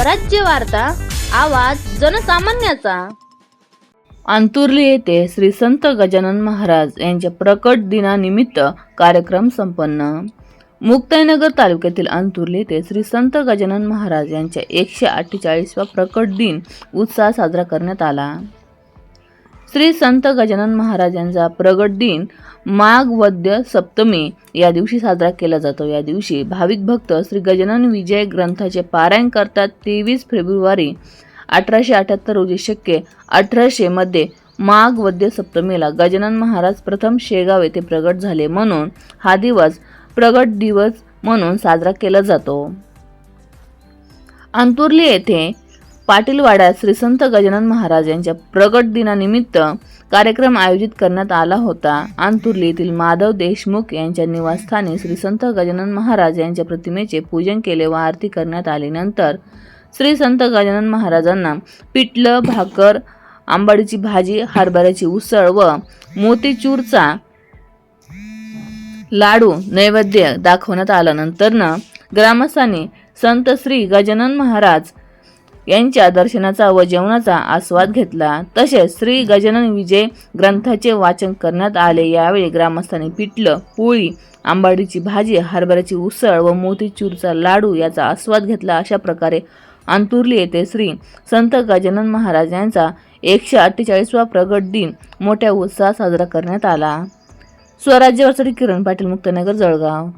स्वराज्य वार्ता आवाज जनसामान्याचा. अंतुर्ली येथे श्री संत गजानन महाराज यांच्या प्रकट दिनानिमित्त कार्यक्रम संपन्न. मुक्ताईनगर तालुक्यातील अंतुर्ली येथे श्री संत गजानन महाराज यांच्या एकशे अठ्ठेचाळीसवा प्रकट दिन उत्साह साजरा करण्यात आला. श्री संत गजानन महाराजांचा प्रगट दिन माघ वद्य सप्तमी या दिवशी साजरा केला जातो. या दिवशी भाविक भक्त श्री गजानन विजय ग्रंथाचे पारायण करतात. तेवीस फेब्रुवारी अठराशे अठ्याहत्तर रोजी शक्य अठराशेमध्ये माघ वद्य सप्तमीला गजानन महाराज प्रथम शेगाव येथे प्रगट झाले म्हणून हा दिवस प्रगट दिवस म्हणून साजरा केला जातो. अंतुर्ली येथे पाटीलवाड्यात श्री संत गजानन महाराज यांच्या प्रगट दिनानिमित्त कार्यक्रम आयोजित करण्यात आला होता. आंतुर्ली येथील माधव देशमुख यांच्या निवासस्थानी श्री संत गजानन महाराज यांच्या प्रतिमेचे पूजन केले व आरती करण्यात आली नंतर श्री संत गजानन महाराजांना पिठलं भाकर आंबाडीची भाजी हरभऱ्याची उसळ व मोतीचूरचा लाडू नैवेद्य दाखवण्यात आल्यानंतर ग्रामस्थांनी संत श्री गजानन महाराज यांच्या दर्शनाचा व जेवणाचा आस्वाद घेतला. तसेच श्री गजानन विजय ग्रंथाचे वाचन करण्यात आले. यावेळी ग्रामस्थांनी पिठलं पोळी आंबाडीची भाजी हरभऱ्याची उसळ व मोतीचूरचा लाडू याचा आस्वाद घेतला. अशा प्रकारे अंतुर्ली येथे श्री संत गजानन महाराज यांचा एकशे अठ्ठेचाळीसवा प्रगट दिन मोठ्या उत्साहात साजरा करण्यात आला. स्वराज्यवासाठी किरण पाटील मुक्तनगर जळगाव.